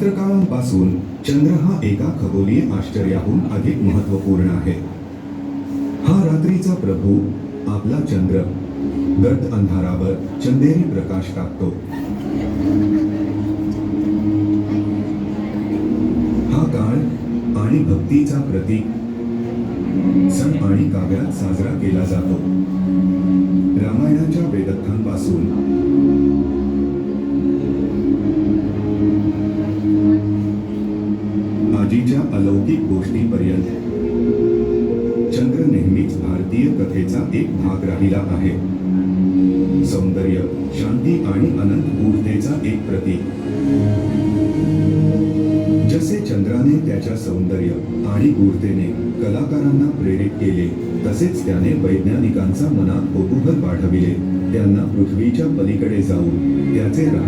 शास्त्रकाळांपासून चंद्र हा एका खगोलीय आश्चर्याहून अधिक महत्त्वपूर्ण आहे. हा रात्रीचा प्रभू आपला चंद्र गर्द अंधारावर चंदेरी प्रकाश टाकतो. हा काळ आणि भक्तीचा प्रतीक. सण आणि काव्यात साजरा केला जातो. रामायणाच्या वेदकथांपासून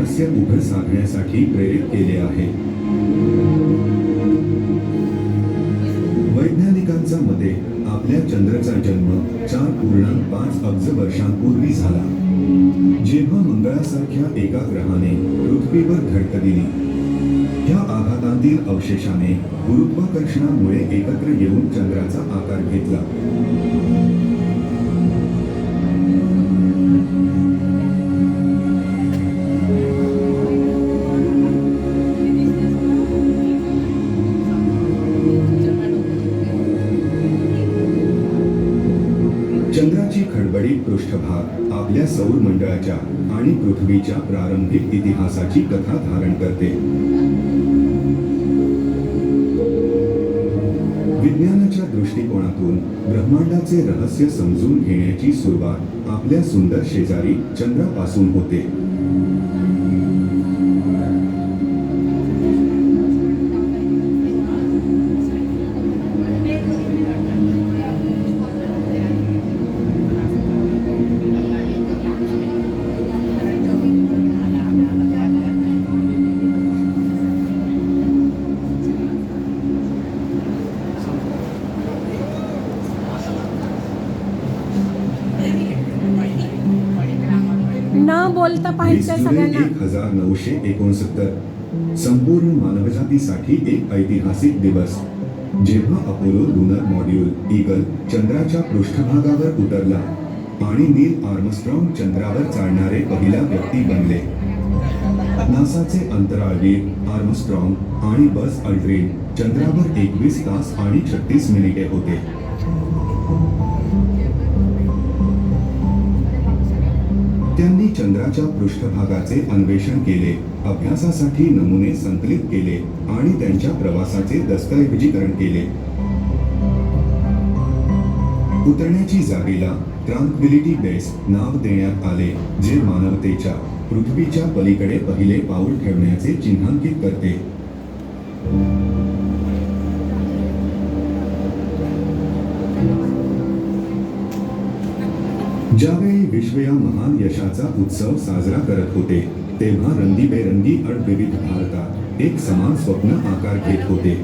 रहस्य उघड साधण्यासाठी प्रेरित केले आहे. वैज्ञानिकांच्या मते आपल्या चंद्राचा जन्म चार पूर्णांक पाच अब्ज वर्षांपूर्वी झाला. जेव्हा मंगळासारख्या एका ग्रहाने पृथ्वीवर धडक दिली या आघातांतील अवशेषाने गुरुत्वाकर्षणामुळे एकत्र येऊन चंद्राचा आकार घेतला. आणि पृथ्वीच्या प्रारंभिक इतिहासाची कथा धारण करते. विज्ञानाच्या दृष्टिकोनातून ब्रह्मांडाचे रहस्य समजून घेण्याची सुरुवात आपल्या सुंदर शेजारी चंद्रापासून होते. न बोलता पाहिजे सगळ्यांना एक हजार नऊशे एकोणसत्तर. संपूर्ण मानवजातीसाठी एक ऐतिहासिक दिवस. जेव्हा अपोलो लुनर मॉड्यूल ईगल चंद्राच्या पृष्ठभागावर उतरला आणि नील आर्मस्ट्रॉंग चंद्रावर चालणारे पहिला व्यक्ती बनले. नासाचे अंतराळवीर आर्मस्ट्रॉंग आणि बस अल्ड्रिन चंद्रावर एकवीस तास आणि छत्तीस मिनिटे होते. चंद्राच्या पृष्ठभागाचे अन्वेषण केले अभ्यासासाठी नमुने संकलित केले आणि त्यांच्या प्रवासाचे दस्तऐवजीकरण केले. उतरण्याची जागेला ट्रान्क्विलिटी बेस नाव देण्यात आले जे मानवतेच्या पृथ्वीच्या पलीकडे पहिले पाऊल ठेवण्याचे चिन्हांकित करते. ज्यावेळी विश्व या महान यशाचा उत्सव साजरा करत होते. तेव्हा रंगीबेरंगी अडविविध भारतात एक समान स्वप्न आकार घेत होते.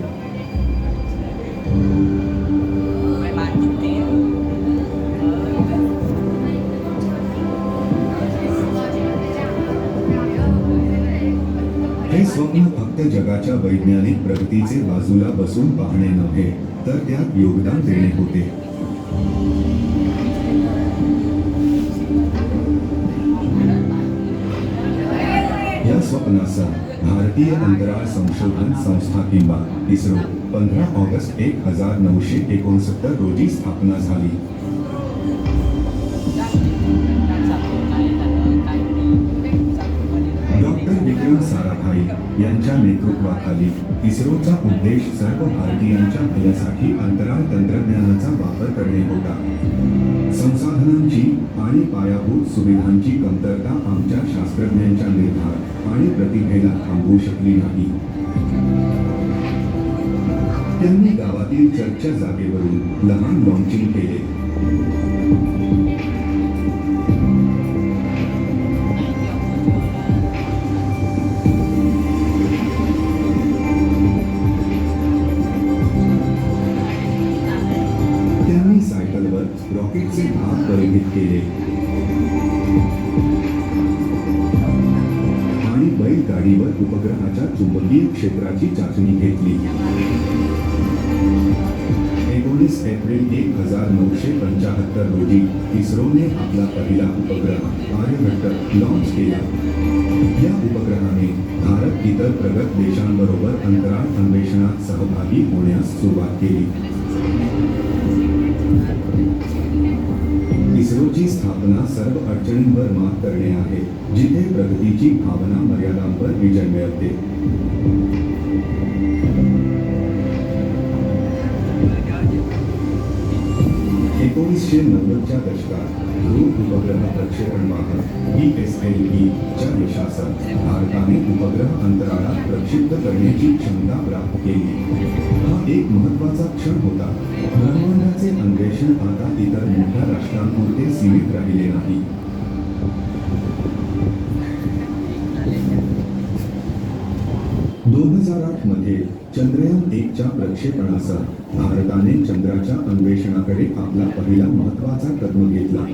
हे स्वप्न फक्त जगाच्या वैज्ञानिक प्रगतीचे बाजूला बसून पाहणे नव्हे तर त्यात योगदान देणे होते. स्वप्नाचा भारतीय अंतराळ संशोधन संस्था किंवा इस्रो पंधरा ऑगस्ट एक हजार नऊशे एकोणसत्तर रोजी स्थापना झाली. साराभाई यांच्या नेतृत्वाखाली इस्रोचा उद्देश सर्व भारतीयांच्या भल्यासाठी अंतराळ तंत्रज्ञानाचा वापर करणे होता. संसाधनांची आणि पायाभूत सुविधांची कमतरता आमच्या शास्त्रज्ञांच्या निर्धार आणि प्रतिभेला थांबवू शकली नाही. त्यांनी गावातील चर्चच्या जागेवरून लहान लॉन्चिंग केले. केले आणि बैलगाडीवर उपग्रहाच्या चुंबकीय क्षेत्राची चाचणी घेतली. एकोणीस एप्रिल एक हजार नऊशे पंचाहत्तर रोजी इस्रोने आपला पहिला उपग्रह आर्यभट्ट लॉन्च केला. या उपग्रहाने भारत इतर प्रगत देशांबरोबर अंतराळ अन्वेषणात सहभागी होण्यास सुरुवात केली. भावना सर्व अडचणींवर मात करणे आहे जिथे प्रगतीची भावना मर्यादांवर विजय मिळवते. एकोणीसशे नव्वदच्या दशकात ध्रुव उपग्रह प्रक्षेपण वाहन बी एस एल च्या यशासह भारताने उपग्रह अंतराळात प्रक्षिप्त करण्याची क्षमता प्राप्त केली. हा एक महत्त्वाचा क्षण होता. ब्रह्मांडाचे अन्वेषण आता इतर मोठ्या राष्ट्रांपुरते सीमित राहिले नाही. दोन हजार आठमध्ये चंद्रयान एकच्या प्रक्षेपणासह भारताने चंद्राच्या अन्वेषणाकडे आपला पहिला महत्त्वाचा कदम घेतला.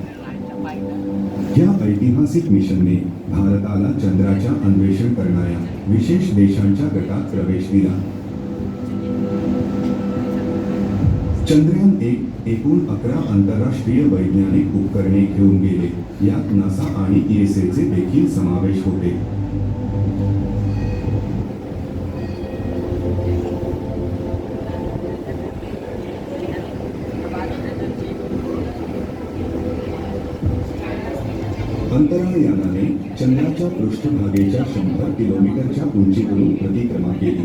या ऐतिहासिक मिशनने भारताला चंद्राच्या अन्वेषण करणाऱ्या विशेष देशांच्या गटात प्रवेश दिला. चंद्रयान एक एकूण अकरा आंतरराष्ट्रीय वैज्ञानिक उपकरणे घेऊन गेले. यात नासा आणि ईएसएचे देखील समावेश होते. अंतराळ यानाने चंद्राच्या पृष्ठभागेच्या शंभर किलोमीटरच्या उंचीवरून प्रतिक्रमा केली.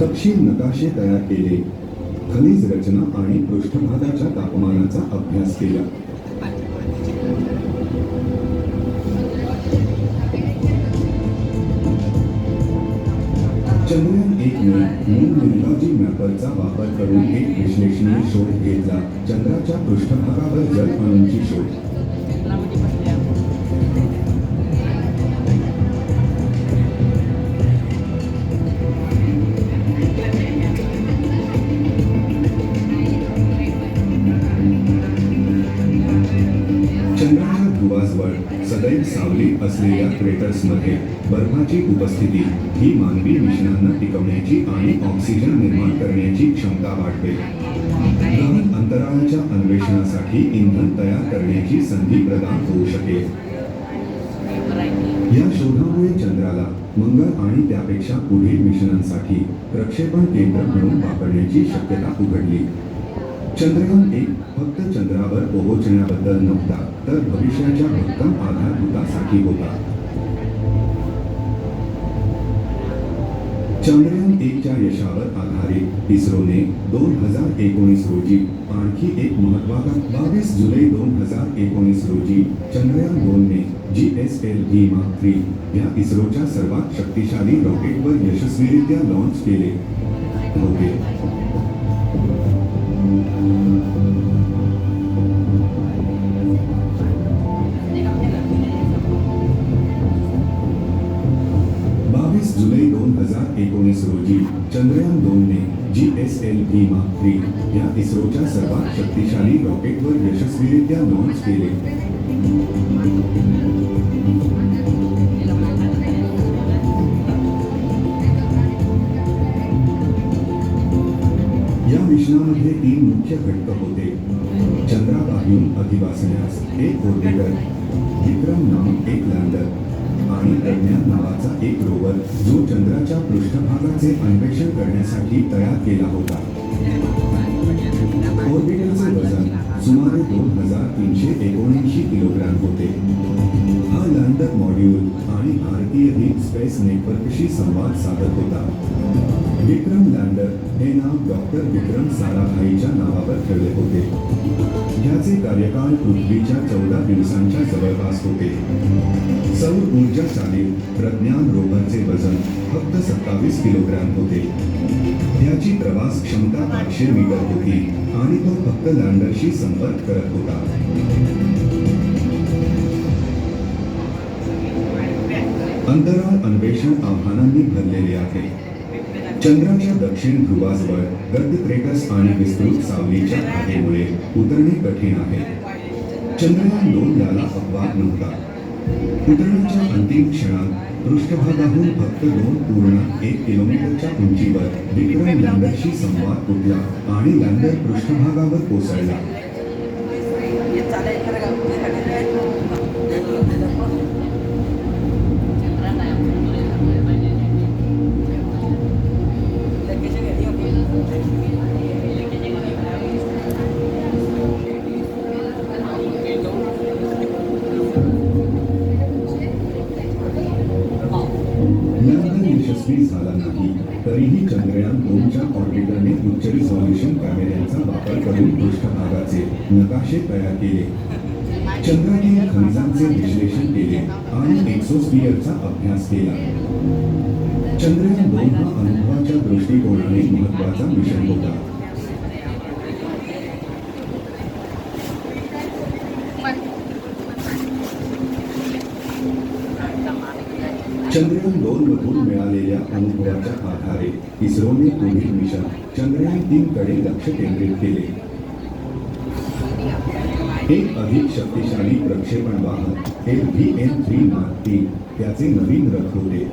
तपशील नकाशे तयार केले. खनिज रचना आणि पृष्ठभागाच्या तापमानाचा अभ्यास केला. चंद्रयान एक ने मॅपरचा वापर करून एक विश्लेषणीय शोध घेतला. चंद्राच्या पृष्ठभागावर जल अणूंची शोध. चंद्राच्या ध्रुवाजवळ सदैव सावली असलेल्या क्रेटर्समध्ये बर्फाची उपस्थिती ही मानवी मिशनांना टिकवण्याची आणि ऑक्सिजन निर्माण करण्याची क्षमता वाढते. लहान अंतराळाच्या अन्वेषणासाठी इंधन तयार करण्याची संधी प्रदान होऊ शकेल. या शोधामुळे चंद्राला मंगळ आणि त्यापेक्षा पुढील मिशनांसाठी प्रक्षेपण केंद्र म्हणून वापरण्याची शक्यता उघडली. चंद्रयान एक फक्त चंद्रावर पोहोचण्याबद्दल नव्हता तर भविष्याच्या भक्कम आधारभूतासाठी होता. चंद्रयान एकच्या यशावर आधारित इस्रोने दोन हजार एकोणीस रोजी आणखी एक महत्त्वाचा बावीस जुलै दोन हजार एकोणीस रोजी चंद्रयान दोनने जी एस एल व्ही मा थ्री या इस्रोच्या सर्वात शक्तिशाली रॉकेटवर यशस्वीरित्या लॉन्च केले. होते एकोणीस रोजी Chandrayaan G S L mark three या इस्रोच्या सर्वात शक्तिशाली रॉकेटवर यशस्वीरित्या लॉन्च केले. या मिशनामध्ये तीन मुख्य घटक होते. चंद्राबाह्यून अधिवासण्यास एक विक्रम नामक एक लँडर आणि प्रज्ञान नावाचा एक रोवर जो चंद्राच्या पृष्ठभागाचे अन्वेषण करण्यासाठी तयार केला होता. ऑर्बिटरचे वजन सुमारे दोन हजार तीनशे एकोणऐंशी किलोग्रॅम होते. हा लँडर मॉड्यूल आणि भारतीय डीप स्पेस नेटवर्कशी संवाद साधत होता. विक्रम लँडर हे नाव डॉक्टर विक्रम साराभाईच्या नावावर ठेवले होते. याचे कार्यकाळ पृथ्वीच्या चौदा दिवसांच्या जवळपास होते. सौर ऊर्जा चालित प्रज्ञान रोवरचे वजन फक्त सत्तावीस किलोग्रॅम होते. याची प्रवास क्षमता आठशे मीटर होती आणि तो फक्त लँडरशी संपर्क करत होता. अंतराळ अन्वेषण आव्हानांनी भरलेले आहे. चंद्राच्या दक्षिण ध्रुवाजवळ गद्यक्रेटस आणि विस्तृत सावलीच्या आगेमुळे उतरणे कठीण आहे. चंद्रयान दोन याला अपवाद नव्हता. उतरण्याच्या अंतिम क्षणात पृष्ठभागाहून फक्त दोन पूर्ण एक किलोमीटरच्या उंचीवर विक्रम लँडरशी संवाद तुटला आणि लँडर पृष्ठभागावर कोसळला चंद्राला आहे, आपण पुढे जायला पाहिजे. लँडर यशस्वी झाला नाही तरीही चंद्रयान दोनच्या ऑर्बिटरने उच्च रिझॉल्युशन कॅमेऱ्यांचा वापर करून पृष्ठभागाचे नकाशे तयार केले. चंद्रातील खनिजांचे विश्लेषण केले आणि एक्सोस्फिअरचा अभ्यास केला. चंद्रयान दोन हा अनुभवाच्या दृष्टिकोनाने महत्त्वाचा मिशन होता. चंद्रयान दोन मधून मिळालेल्या अनुभवाच्या आधारे इस्रोने पुढील मिशन चंद्रयान तीन कडे लक्ष केंद्रित केले. एक अधिक शक्तिशाली प्रक्षेपण वाहन L V N three mark तीन त्याचे नवीन रथ होते.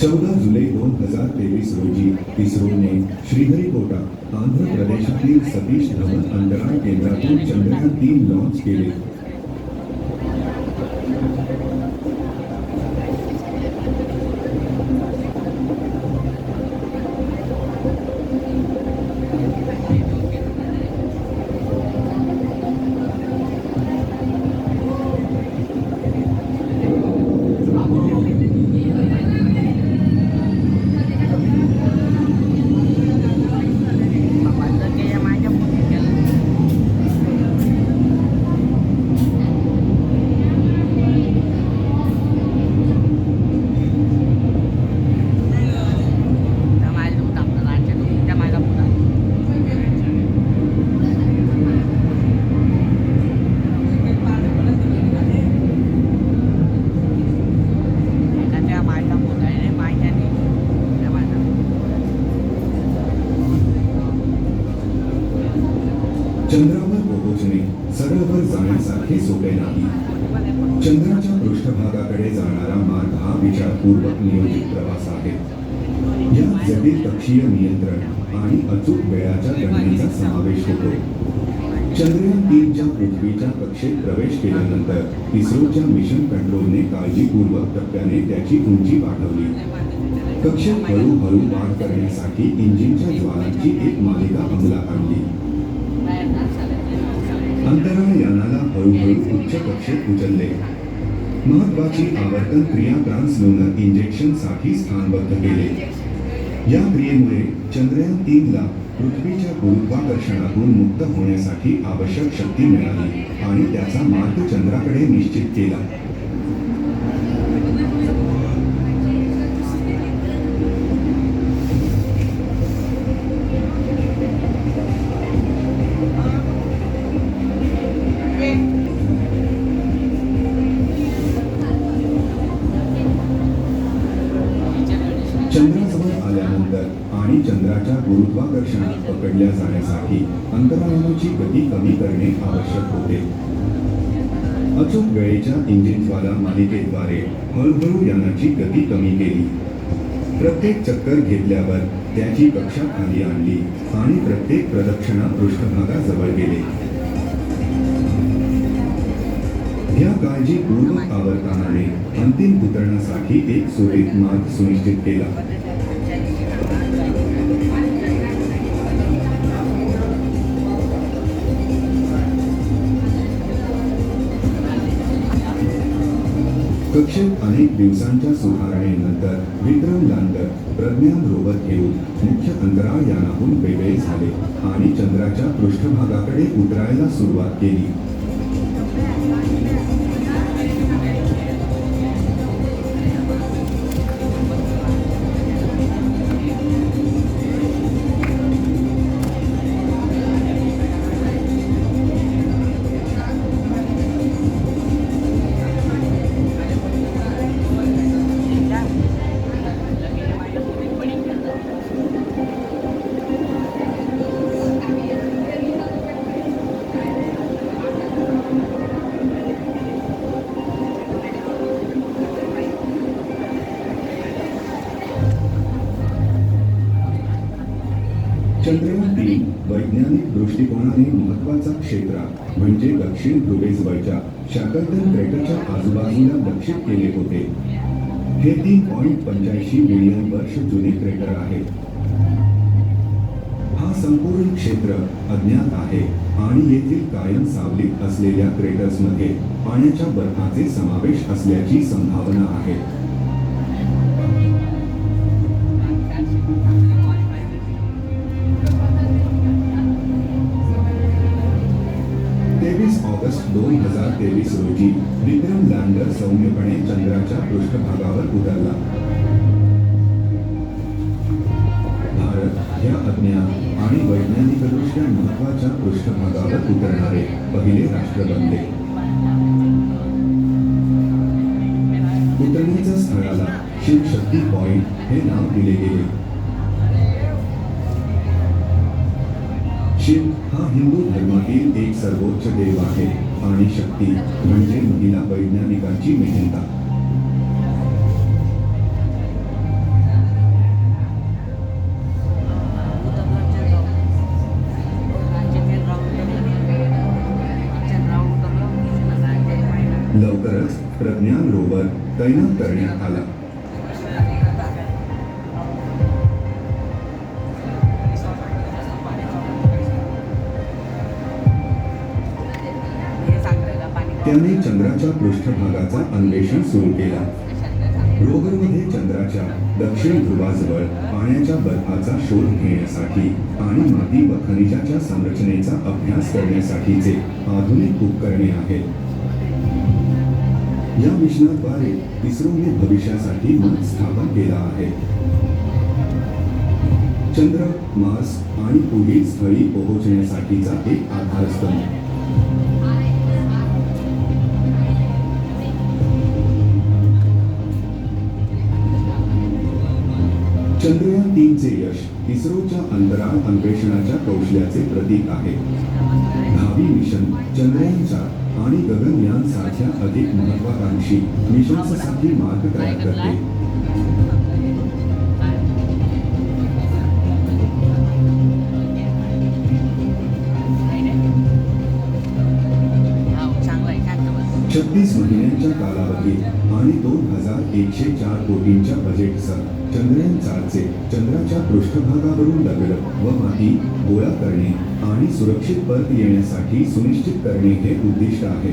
चौदा जुलै दोन हजार तेवीस रोजी इस्रोने श्रीहरिकोटा आंध्र प्रदेशातील सतीश धवन अंतराळ केंद्रातून चंद्रयान तीन लॉन्च केले बाबांचं ते या माझ्या पुढे गेलं. त्या माझ्या दूध आपलं राहते दूध त्या माझ्या पुढं एका त्या माझ्या पुढं आहे रे, माझ्या नाही. त्या माझ्या चंद्रावर पोहोचणे सरळवर जाण्यासारखे सोपे नाही चंद्राच्या पृष्ठभागाकडे जाणारा मार्ग हा विचारपूर्वक नियोजित प्रवास आहे यात जटिल कक्षीय नियंत्रण आणि अचूक वेळाच्या गणनेचा समावेश होतो चंद्रयान तीनच्या पृथ्वीच्या कक्षेत प्रवेश केल्यानंतर इस्रोच्या मिशन कंट्रोलने काळजीपूर्वक टप्प्याने त्याची उंची वाढवली. कक्षेत हळूहळू वाढ करण्यासाठी इंजिनच्या ज्वालांची एक मालिका अंमलात आणली. अंतराळ यानाला हळूहळू उच्च कक्षेत उचलले. महत्वाची आवर्तन क्रिया ट्रान्सलोनर इंजेक्शनसाठी स्थानबद्ध केले. या क्रियेमुळे चंद्रयान तीनला पृथ्वीच्या गुरुत्वाकर्षणातून मुक्त होण्यासाठी आवश्यक शक्ती मिळाली आणि त्याचा मार्ग चंद्राकडे निश्चित केला. गुरुत्वाकर्षणात पकडल्या जाण्यासाठी अंतराळाची गती कमी करणे आवश्यक होते. अचूक वेळेच्या इंजिनवाला मालिकेद्वारे हळूहळू यानाची गती कमी केली. प्रत्येक चक्कर घेतल्यावर त्याची कक्षा खाली आणली आणि प्रत्येक प्रदक्षिणा पृष्ठभागाजवळ गेले. या काळजीपूर्वक आवर्तनाने अंतिम उतरण्यासाठी एक सुरेख मार्ग सुनिश्चित केला. कक्षेत अनेक दिवसांच्या सुधारणेनंतर विक्रम लँडर प्रज्ञान रोवर घेऊन मुख्य अंतराळ यानाहून वेगळे झाले आणि चंद्राच्या पृष्ठभागाकडे उतरायला सुरुवात केली. दक्षिण ध्रुवेजवळच्या शाकलटन क्रेटरच्या आजूबाजूला लक्षित केले होते. हे तीन पॉईंट पंच्याऐंशी मिलियन वर्ष जुने क्रेटर आहे हा संपूर्ण क्षेत्र अज्ञात आहे आणि येथील कायम सावलीत असलेल्या क्रेटर्समध्ये पाण्याच्या बर्फाचे समावेश असल्याची संभावना आहे. पृष्ठभागावर पहिले राष्ट्र बनले उतरण्याच्या स्थळाला शिव शक्ती पॉइंट हे नाव दिले गेले. शिव हा हिंदू धर्मातील एक सर्वोच्च देव आहे आणि शक्ती म्हणजे महिला वैज्ञानिकांची मेहनता. प्रज्ञान रोवर तैनात करण्यात आला. त्याने चंद्राच्या पृष्ठभागाचा अन्वेषण सुरू केला. रोव्हरमध्ये चंद्राच्या दक्षिण ध्रुवाजवळ पाण्याच्या बर्फाचा शोध घेण्यासाठी आणि माती व खनिजाच्या संरचनेचा अभ्यास करण्यासाठीचे आधुनिक उपकरणे आहेत. या मिशनाद्वारे इस्रोने भविष्यासाठी मन स्थापन केला आहे. चंद्र मार्स आणि पुढील स्थळी पोहोचण्यासाठीचा एक आधारस्तंभ. चंद्रयान तीनचे यश इस्रोच्या अंतराळ अन्वेषणाच्या कौशल्याचे प्रतीक आहे. भावी मिशन चंद्रयान चार आणि गगनयान सारख्या अधिक महत्वाकांक्षी मिशन्ससाठी मार्ग तयार करते. छत्तीस महिन्यांच्या कालावधीत आणि दोन हजार एकशे चार कोटींच्या बजेटसह चंद्रयान चारचे चंद्राच्या पृष्ठभागावरून दगड व माती गोळा करणे आणि सुरक्षित परत येण्यासाठी सुनिश्चित करणे हे उद्दिष्ट आहे.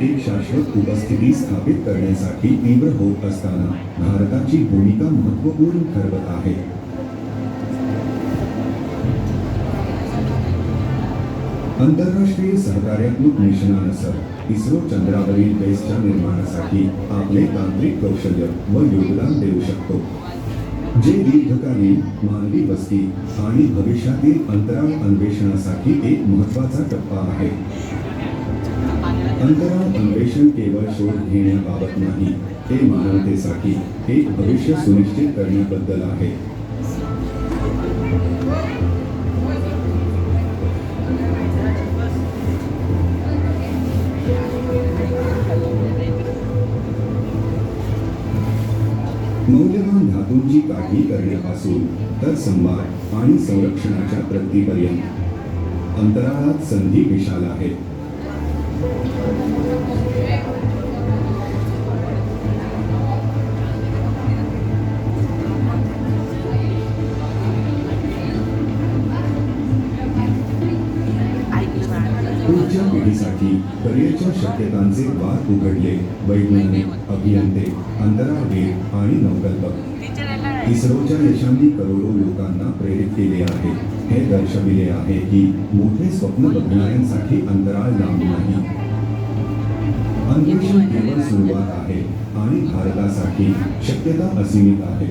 एक शाश्वत उपस्थिती स्थापित करण्यासाठी तीव्र होत असताना भारताची भूमिका महत्त्वपूर्ण ठरवत आहे. आंतरराष्ट्रीय सहकार्यात्मक मिशनानुसार इस्रो चंद्रावरील बेसच्या निर्माणासाठी आपले तांत्रिक कौशल्य व योगदान देऊ शकतो. जे दीर्घकालीन मानवी वस्ती आणि भविष्यातील अंतराळ अन्वेषणासाठी एक महत्त्वाचा टप्पा आहे. अंतराळ अन्वेषण केवळ शोध घेण्याबाबत नाही हे मानवतेसाठी एक भविष्य सुनिश्चित करण्याबद्दल आहे. मौल्यवान धातूंची काढणी करण्यापासून तर संवाद आणि संरक्षणाच्या प्रगतीपर्यंत. अंतराळात संधी विशाल आहेत. पुढच्या पिढीसाठी करिअरच्या शक्यतांचे द्वार उघडले वैज्ञानिक अभियंते, अंतराळवीर आणि नवकल्पक इस्रोच्या यशांनी करोडो लोकांना प्रेरित केले आहे. हे दर्शविले आहे की मोठे स्वप्न बघणाऱ्यांसाठी अंतराळ लांब नाही. अन्वेषण सुरुवात आहे आणि भारतासाठी शक्यता असीमित आहे.